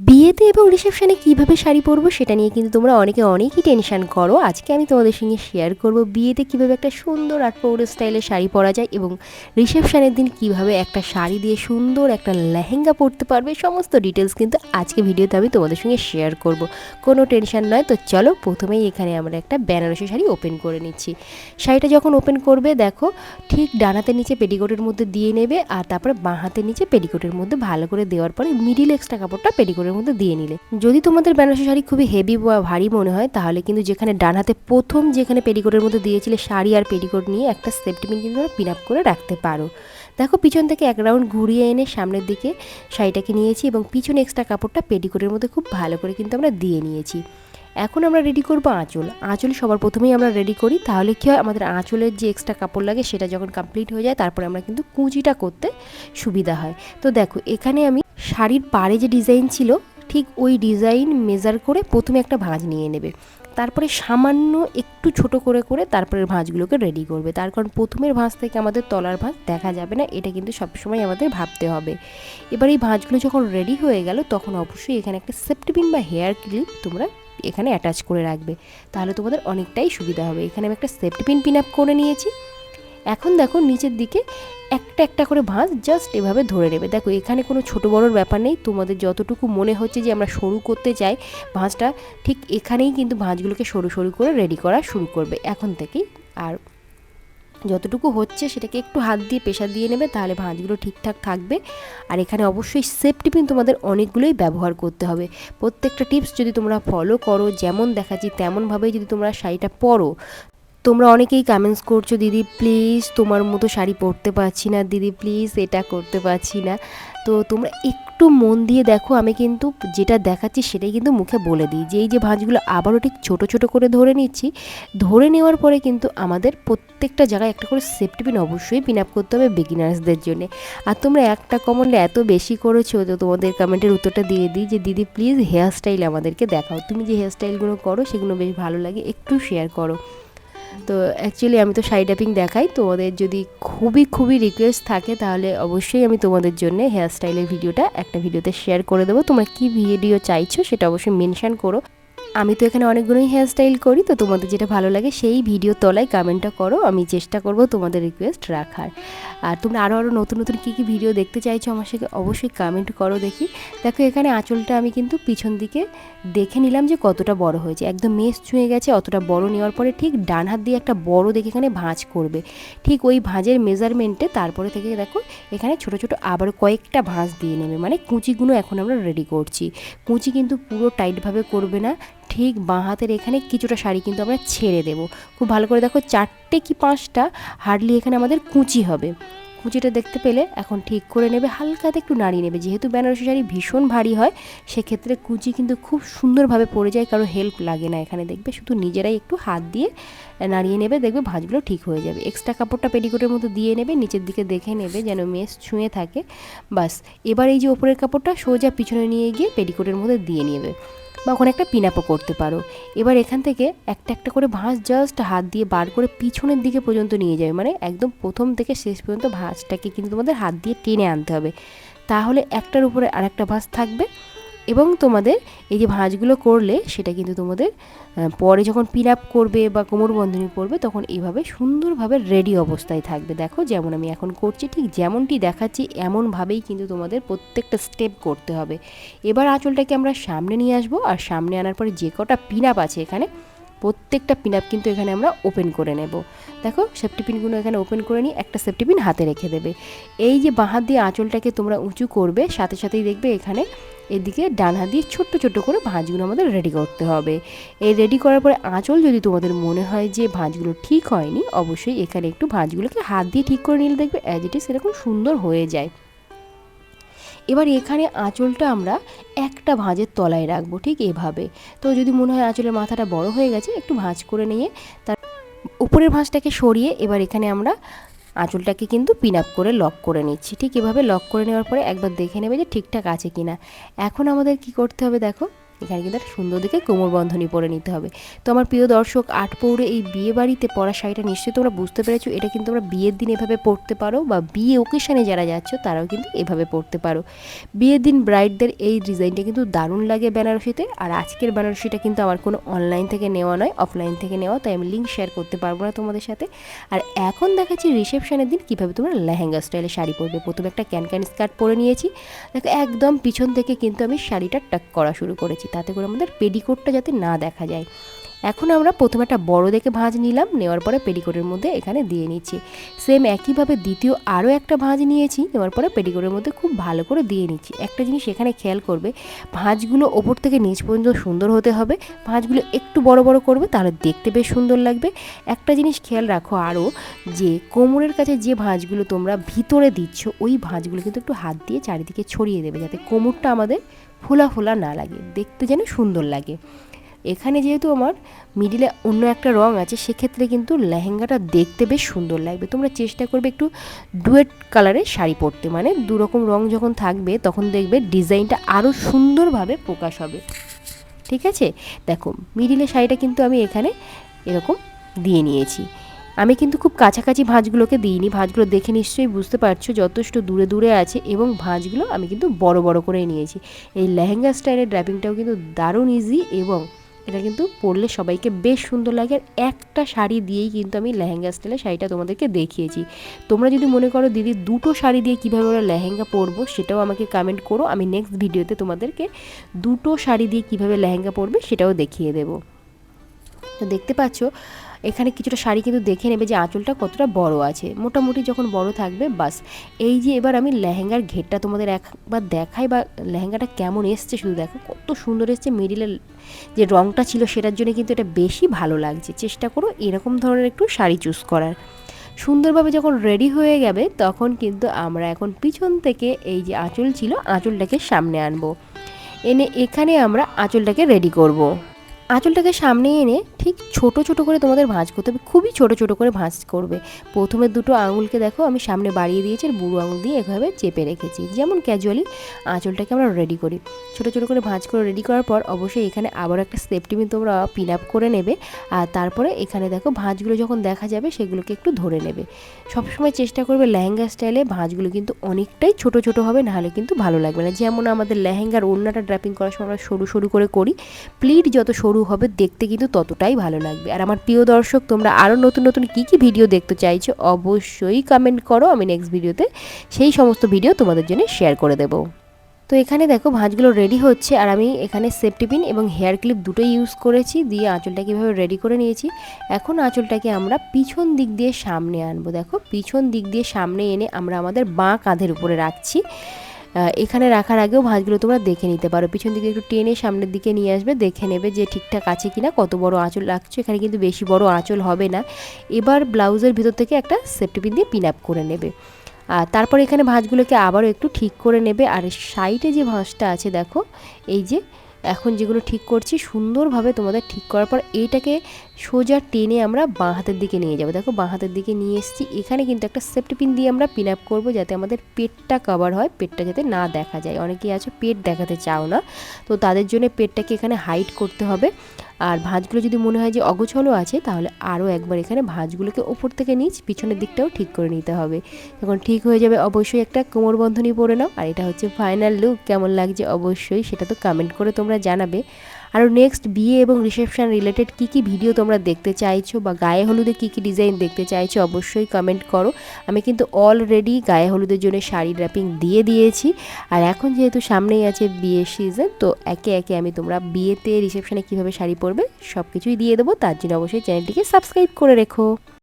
বিয়েতে এবং রিসেপশনে কীভাবে শাড়ি পরবো সেটা নিয়ে কিন্তু তোমরা অনেকে অনেকই টেনশন করো। আজকে আমি তোমাদের সঙ্গে শেয়ার করব বিয়েতে কীভাবে একটা সুন্দর আর পৌর স্টাইলের শাড়ি পরা যায় এবং রিসেপশনের দিন কীভাবে একটা শাড়ি দিয়ে সুন্দর একটা লেহেঙ্গা পরতে পারবে, সমস্ত ডিটেলস কিন্তু আজকে ভিডিওতে আমি তোমাদের সঙ্গে শেয়ার করব। কোনো টেনশন নয়, তো চলো প্রথমেই এখানে আমরা একটা বেনারসি শাড়ি ওপেন করে নিচ্ছি। শাড়িটা যখন ওপেন করবে, দেখো ঠিক ডানাতে নিচে পেটিকোটের মধ্যে দিয়ে নেবে আর তারপরে বাঁ হাতের নিচে পেটিকোটের মধ্যে ভালো করে দেওয়ার পরে মিডিল এক্সট্রা কাপড়টা পেটিকোটের মধ্যে দিয়ে নিলে। যদি তোমাদের বেনারসি শাড়ি খুবই হেভি বা ভারী মনে হয়, তাহলে কিন্তু যেখানে ডান হাতে প্রথম যেখানে পেটিকোটের মধ্যে দিয়েছিলে শাড়ি আর পেটিকোট নিয়ে একটা সেফটি পিন কিন্তু পিন আপ করে রাখতে পারো। দেখো, পিছন থেকে এক রাউন্ড ঘুরিয়ে এনে সামনের দিকে শাড়িটাকে নিয়েছি এবং পিছনে এক্সট্রা কাপড়টা পেটিকোটের মধ্যে খুব ভালো করে কিন্তু আমরা দিয়ে নিয়েছি। এখন আমরা রেডি করব আঁচল। আঁচল সবার প্রথমেই আমরা রেডি করি, তাহলে কী হয়, আমাদের আঁচলের যে এক্সট্রা কাপড় লাগে সেটা যখন কমপ্লিট হয়ে যায়, তারপরে আমরা কিন্তু কুঁচিটা করতে সুবিধা হয়। তো দেখো, এখানে আমি শাড়ির পাড়ে যে ডিজাইন ছিল, ঠিক ওই ডিজাইন মেজার করে প্রথমে একটা ভাঁজ নিয়ে নেবে। তারপরে সামান্য একটু ছোট করে করে তারপরে ভাঁজগুলোকে রেডি করবে। তার কারণ প্রথমের ভাঁজ থেকে আমাদের তলার ভাঁজ দেখা যাবে না, এটা কিন্তু সবসময় আমাদের ভাবতে হবে। এবার এই ভাঁজগুলো যখন রেডি হয়ে গেল, তখন অবশ্যই এখানে একটা সেফটিপিন বা হেয়ার ক্লিপ তোমরা এখানে অ্যাটাচ করে রাখবে। তাহলে তোমাদের অনেকটাই সুবিধা হবে। এখানে আমি একটা সেফটি পিন পিন আপ করে নিয়েছি। এখন দেখো নিচের দিকে একটা একটা করে ভাঁজ জাস্ট এভাবে ধরে নেবে। দেখো, এখানে কোনো ছোট বড়োর ব্যাপার নেই। তোমাদের যতটুকু মনে হচ্ছে যে আমরা সরু করতে চাই, ভাঁজটা ঠিক এখানেই কিন্তু ভাঁজগুলোকে সরু সরু করে রেডি করা শুরু করবে। এখন থেকেই আর যতটুকু হচ্ছে সেটাকে একটু হাত দিয়ে প্রেশার দিয়ে নেবে, তাহলে ভাঁজগুলো ঠিকঠাক থাকবে। আর এখানে অবশ্যই পিন তোমাদের অনেকগুলোই ব্যবহার করতে হবে। প্রত্যেকটা টিপস যদি তোমরা ফলো করো, যেমন দেখাচ্ছি তেমনভাবেই যদি তোমরা শাড়িটা পরো তোমরা অনেকেই কমেন্টস করছ, দিদি প্লিজ তোমার মতো শাড়ি পরতে পারছি না, দিদি প্লিজ এটা করতে পারছি না। তো তোমরা একটু মন দিয়ে দেখো, আমি কিন্তু যেটা দেখাচ্ছি সেটাই কিন্তু মুখে বলে দিই যে, এই যে ভাঁজগুলো আবারও ঠিক ছোট ছোট করে ধরে নিচ্ছি। ধরে নেওয়ার পরে কিন্তু আমাদের প্রত্যেকটা জায়গায় একটা করে সেফটি পিন অবশ্যই পিন আপ করতে হবে বিগিনার্সদের জন্য। আর তোমরা একটা কমেন্টে এত বেশি করেছ, তো তোমাদের কমেন্টের উত্তরটা দিয়ে দিই যে, দিদি প্লিজ হেয়ার স্টাইল আমাদেরকে দেখাও। তুমি যে হেয়ার স্টাইলগুলো করো, সেগুলো বেশ ভালো লাগে, একটু শেয়ার করো। তো অ্যাকচুয়ালি আমি তো সাইড অ্যাপিং দেখাই তোমাদের যদি খুবই খুবই রিকোয়েস্ট থাকে তাহলে অবশ্যই আমি তোমাদের জন্য হেয়ার স্টাইলের ভিডিওটা একটা ভিডিওতে শেয়ার করে দেবো। তোমরা কী ভিডিও চাইছো সেটা অবশ্যই মেনশান করো। আমি তো এখানে অনেকগুলোই হেয়ার স্টাইল করি, তো তোমাদের যেটা ভালো লাগে সেই ভিডিও তলায় কমেন্টটা করো, আমি চেষ্টা করব তোমাদের রিকোয়েস্ট রাখার। আর তোমরা আরও আরও নতুন নতুন কী কী ভিডিও দেখতে চাইছো আমার সাথে অবশ্যই কমেন্ট করো দেখি। দেখো এখানে আঁচলটা আমি কিন্তু পিছন দিকে দেখে নিলাম যে কতটা বড় হয়েছে। একদম মেস ছুঁয়ে গেছে, অতটা বড় নেওয়ার পরে ঠিক ডান হাত দিয়ে একটা বড় দেখে এখানে ভাঁজ করবে। ঠিক ওই ভাঁজের মেজারমেন্টে তারপরে থেকে দেখো এখানে ছোট ছোট আবার কয়েকটা ভাঁজ দিয়ে নেবে। মানে কুঁচিগুলো এখন আমরা রেডি করছি। কুঁচি কিন্তু পুরো টাইটভাবে করবে না ঠিক বাঁ হাতের এখানে কিছুটা শাড়ি কিন্তু আমরা ছেড়ে দেবো। খুব ভালো করে দেখো চারটে কি পাঁচটা, হার্ডলি এখানে আমাদের কুচি হবে। কুচিটা দেখতে পেলে এখন ঠিক করে নেবে হালকাতে একটু নাড়িয়ে নেবে। যেহেতু বেনারসি শাড়ি ভীষণ ভারী হয়, সেক্ষেত্রে কুচি কিন্তু খুব সুন্দরভাবে পড়ে যায়, কারও হেল্প লাগে না এখানে দেখবে। শুধু নিজেরাই একটু হাত দিয়ে নাড়িয়ে নেবে, দেখবে ভাঁজগুলো ঠিক হয়ে যাবে। এক্সট্রা কাপড়টা পেটিকোটের মধ্যে দিয়ে নেবে, নিচের দিকে দেখে নেবে যেন মেস ছুঁয়ে থাকে। বাস এবার এই যে ওপরের কাপড়টা সোজা পিছনে নিয়ে গিয়ে পেটিকোটের মধ্যে দিয়ে নেবে। বা ওখানে একটা পিন করতে পারো। এবার এখান থেকে একটা একটা করে ভাঁজ জাস্ট হাত দিয়ে বার করে পিছনের দিকে পর্যন্ত নিয়ে যাবে। মানে একদম প্রথম থেকে শেষ পর্যন্ত ভাঁজটাকে কিন্তু তোমাদের হাত দিয়ে টেনে আনতে হবে। তাহলে একটার উপরে আরেকটা ভাঁজ থাকবে। এবং তোমাদের এই যে ভাঁজগুলো করলে সেটা কিন্তু তোমাদের পরে যখন পিন আপ করবে বা কোমর বন্ধনী পড়বে তখন এইভাবে সুন্দরভাবে রেডি অবস্থায় থাকবে। দেখো যেমন আমি এখন করছি, ঠিক যেমনটি দেখাচ্ছি এমনভাবেই কিন্তু তোমাদের প্রত্যেকটা স্টেপ করতে হবে। এবার আঁচলটাকে আমরা সামনে নিয়ে আসব আর সামনে আনার পরে যে কটা পিন আপ আছে এখানে প্রত্যেকটা পিন আপ কিন্তু এখানে আমরা ওপেন করে নেব। দেখো সেফটি পিনগুলো এখানে ওপেন করে নিয়ে একটা সেফটি পিন হাতে রেখে দেবে। এই যে বাঁ হাত দিয়ে আঁচলটাকে তোমরা উঁচু করবে, সাথে সাথেই দেখবে এখানে এদিকে ডান হাত দিয়ে ছোট্ট ছোট্ট করে ভাঁজগুলো আমাদের রেডি করতে হবে। এই রেডি করার পরে আঁচল যদি তোমাদের মনে হয় যে ভাঁজগুলো ঠিক হয়নি, অবশ্যই এখানে একটু ভাঁজগুলোকে হাত দিয়ে ঠিক করে নিলে দেখবে অ্যাজ ইট ইস এরকম সুন্দর হয়ে যায়। এবার এখানে আঁচলটা আমরা একটা ভাঁজের তলায় রাখব, ঠিক এভাবে। তো যদি মনে হয় আঁচলের মাথাটা বড় হয়ে গেছে, একটু ভাঁজ করে নিয়ে তার উপরের ভাঁজটাকে সরিয়ে এবার এখানে আমরা আঁচলটাকে কিন্তু পিন আপ করে লক করে নিচ্ছি। ঠিক এভাবে লক করে নেওয়ার পরে একবার দেখে নেবে যে ঠিকঠাক আছে কি না এখন আমাদের কি করতে হবে দেখো? এখানে কিন্তু একটা সুন্দর দেখে কোমর বন্ধনী পরে নিতে হবে। তো আমার প্রিয় দর্শক, আট পৌরে এই বিয়ে বাড়িতে পরা শাড়িটা নিশ্চয়ই তোমরা বুঝতে পেরেছ, এটা কিন্তু তোমরা বিয়ের দিন এভাবে পরতে পারো বা বিয়ে ওকেশনে যারা যাচ্ছ তারাও কিন্তু এভাবে পরতে পারো। বিয়ের দিন ব্রাইডদের এই ডিজাইনটা কিন্তু দারুণ লাগে বেনারসিতে আর আজকের বেনারসিটা কিন্তু আমার কোনো অনলাইন থেকে নেওয়া নয় অফলাইন থেকে নেওয়া, তাই আমি লিঙ্ক শেয়ার করতে পারব না তোমাদের সাথে। আর এখন দেখাচ্ছি রিসেপশনের দিন কীভাবে তোমরা লেহেঙ্গা স্টাইলে শাড়ি পরবে। প্রথমে একটা ক্যান ক্যান স্কার্ট পরে নিয়েছি, দেখো একদম পিছন থেকে কিন্তু আমি শাড়িটা টাক করা শুরু করেছি। তাতে করে আমাদের পেডিকোটটা যাতে না দেখা যায়। এখন আমরা প্রথমে একটা বড় দেখে ভাঁজ নিলাম, নেওয়ার পরে পেডিকোটের মধ্যে এখানে দিয়ে নিচ্ছি। সেম একইভাবে দ্বিতীয় আরও একটা ভাঁজ নিয়েছি, নেওয়ার পরে পেডিকোটের মধ্যে খুব ভালো করে দিয়ে নিচ্ছি। একটা জিনিস এখানে খেয়াল করবে, ভাঁজগুলো ওপর থেকে নিচ পর্যন্ত সুন্দর হতে হবে, ভাঁজগুলো একটু বড় বড় করবে তাহলে দেখতে বেশ সুন্দর লাগবে। একটা জিনিস খেয়াল রাখো আরও, যে কোমরের কাছে যে ভাঁজগুলো তোমরা ভিতরে দিচ্ছ, ওই ভাঁজগুলো কিন্তু একটু হাত দিয়ে চারিদিকে ছড়িয়ে দেবে যাতে কোমরটা আমাদের ফোলা ফোলা না লাগে, দেখতে যেন সুন্দর লাগে। এখানে যেহেতু আমার মিডিলে অন্য একটা রং আছে, সেক্ষেত্রে কিন্তু লেহেঙ্গাটা দেখতে বেশ সুন্দর লাগবে। তোমরা চেষ্টা করবে একটু ডুয়েট কালারের শাড়ি পরতে। মানে দু রকম রং যখন থাকবে, তখন দেখবে ডিজাইনটা আরও সুন্দরভাবে প্রকাশ হবে। ঠিক আছে? দেখো মিডিলে শাড়িটা কিন্তু আমি এখানে এরকম দিয়ে নিয়েছি। আমি কিন্তু খুব কাছাকাছি ভাঁজগুলোকে দিইনি। ভাঁজগুলো দেখে নিশ্চয়ই বুঝতে পারছ যথেষ্ট দূরে দূরে আছে এবং ভাঁজগুলো আমি কিন্তু বড় বড় করে নিয়েছি। এই লেহেঙ্গা স্টাইলের ড্র্যাপিংটাও কিন্তু দারুণ ইজি এবং এটা কিন্তু পরলে সবাইকে বেশ সুন্দর লাগে। আর একটা শাড়ি দিয়েই কিন্তু আমি লেহেঙ্গা স্টাইলে শাড়িটা তোমাদেরকে দেখিয়েছি। তোমরা যদি মনে করো, দিদি, দুটো শাড়ি দিয়ে কীভাবে ওরা লেহেঙ্গা পরবো? সেটাও আমাকে কমেন্ট করো। আমি নেক্সট ভিডিওতে তোমাদেরকে দুটো শাড়ি দিয়ে কীভাবে লেহেঙ্গা পরবে সেটাও দেখিয়ে দেবো। তো দেখতে পাচ্ছ এখানে কিছুটা শাড়ি কিন্তু দেখে নেবে যে আঁচলটা কতটা বড় আছে। মোটামুটি যখন বড় থাকবে, বাস। এই যে এবার আমি লেহেঙ্গার ঘেরটা তোমাদের একবার দেখাই বা লেহেঙ্গাটা কেমন এসছে শুধু দেখো। কত সুন্দর এসছে মিডিলের যে রঙটা ছিল সেটার জন্য কিন্তু এটা বেশি ভালো লাগছে। চেষ্টা করো এরকম ধরনের একটু শাড়ি চুজ করার। সুন্দরভাবে যখন রেডি হয়ে যাবে, তখন কিন্তু আমরা এখন পিছন থেকে এই যে আঁচল ছিল, আঁচলটাকে সামনে আনব। এনে এখানে আমরা আঁচলটাকে রেডি করব। আঁচলটাকে সামনে এনে ঠিক ছোট ছোট করে তোমাদের ভাঁজ করতে হবে, খুবই ছোট ছোট করে ভাঁজ করবে। প্রথমে দুটো আঙুলকে দেখো, আমি সামনে বাড়িয়ে দিয়েছি আর বুড়ো আঙুল দিয়ে এভাবে চেপে রেখেছি। যেমন ক্যাজুয়ালি আঁচলটাকে আমরা রেডি করি। ছোট ছোট করে ভাঁজ করে রেডি করার পর অবশ্যই এখানে আবার একটা সেফটিমি তোমরা পিন আপ করে নেবে। আর তারপরে এখানে দেখো, ভাঁজগুলো যখন দেখা যাবে সেগুলোকে একটু ধরে নেবে। সবসময় চেষ্টা করবে লেহেঙ্গা স্টাইলে ভাঁজগুলো কিন্তু অনেকটাই ছোট ছোট হবে, নাহলে কিন্তু ভালো লাগবে না। যেমন আমাদের লেহেঙ্গার ওড়নাটা ড্রাপিং করার সময় আমরা সরু সরু করে করি প্লিট যত সরু হবে দেখতে কিন্তু ততটাই ভালো লাগবে। আর আমার প্রিয় দর্শক, তোমরা আরও নতুন নতুন কী কী ভিডিও দেখতে চাইছো, অবশ্যই কমেন্ট করো। আমি নেক্সট ভিডিওতে সেই সমস্ত ভিডিও তোমাদের জন্য শেয়ার করে দেবো। তো এখানে দেখো, ভাঁজগুলো রেডি হচ্ছে। আর আমি এখানে সেফটি পিন এবং হেয়ার ক্লিপ দুটোই ইউজ করেছি। দিয়ে আঁচলটা কীভাবে রেডি করে নিয়েছি, এখন আঁচলটাকে আমরা পিছন দিক দিয়ে সামনে আনব। দেখো, পিছন দিক দিয়ে সামনে এনে আমরা আমাদের বাঁ কাঁধের উপরে রাখছি। এখানে রাখার আগেও ভাঁজগুলো তোমরা দেখে নিতে পারো। পিছন দিকে একটু টেনে সামনের দিকে নিয়ে আসবে, দেখে নেবে যে ঠিকঠাক আছে কিনা, কত বড় আঁচল রাখছো এখানে কিন্তু বেশি বড় আঁচল হবে না। এবার ব্লাউজের ভিতর থেকে একটা সেফটি পিন দিয়ে পিন আপ করে নেবে। আর তারপর এখানে ভাঁজগুলোকে আবারও একটু ঠিক করে নেবে। আর সাইডে যে ভাঁজটা আছে, দেখো, এই যে এখন যেগুলো ঠিক করছি, সুন্দরভাবে তোমাদের ঠিক করার পর এইটাকে সোজা টেনে আমরা বাঁ হাতের দিকে নিয়ে যাব। দেখো, বাঁ হাতের দিকে নিয়ে এসেছি। এখানে কিন্তু একটা সেফটি পিন দিয়ে আমরা পিন আপ করব যাতে আমাদের পেটটা কভার হয়, পেটটা যাতে না দেখা যায়। অনেকেই আছে, পেট দেখাতে চাও না। তো তাদের জন্য পেটটাকে এখানে হাইট করতে হবে। আর ভাঁজগুলো যদি মনে হয় যে অগোছলো আছে, তাহলে আরও একবার এখানে ভাঁজগুলোকে ওপর থেকে নিচ, পিছনের দিকটাও ঠিক করে নিতে হবে। যখন ঠিক হয়ে যাবে, অবশ্যই একটা কোমর বন্ধনী পরে নাও। আর এটা হচ্ছে ফাইনাল লুক কেমন লাগছে অবশ্যই সেটা তো কমেন্ট করে তোমরা জানাবে। আরও নেক্সট বিয়ে এবং রিসেপশান রিলেটেড কী কী ভিডিও তোমরা দেখতে চাইছো বা গায়ে হলুদে কী কী ডিজাইন দেখতে চাইছো অবশ্যই কমেন্ট করো। আমি কিন্তু অলরেডি গায়ে হলুদের জন্য শাড়ি র্যাপিং দিয়ে দিয়েছি। আর এখন যেহেতু সামনেই আছে বিয়ের সিজন তো একে একে আমি তোমরা বিয়েতে রিসেপশানে কীভাবে শাড়ি পরবে সব কিছুই দিয়ে দেবো। তার জন্য অবশ্যই চ্যানেলটিকে সাবস্ক্রাইব করে রেখো।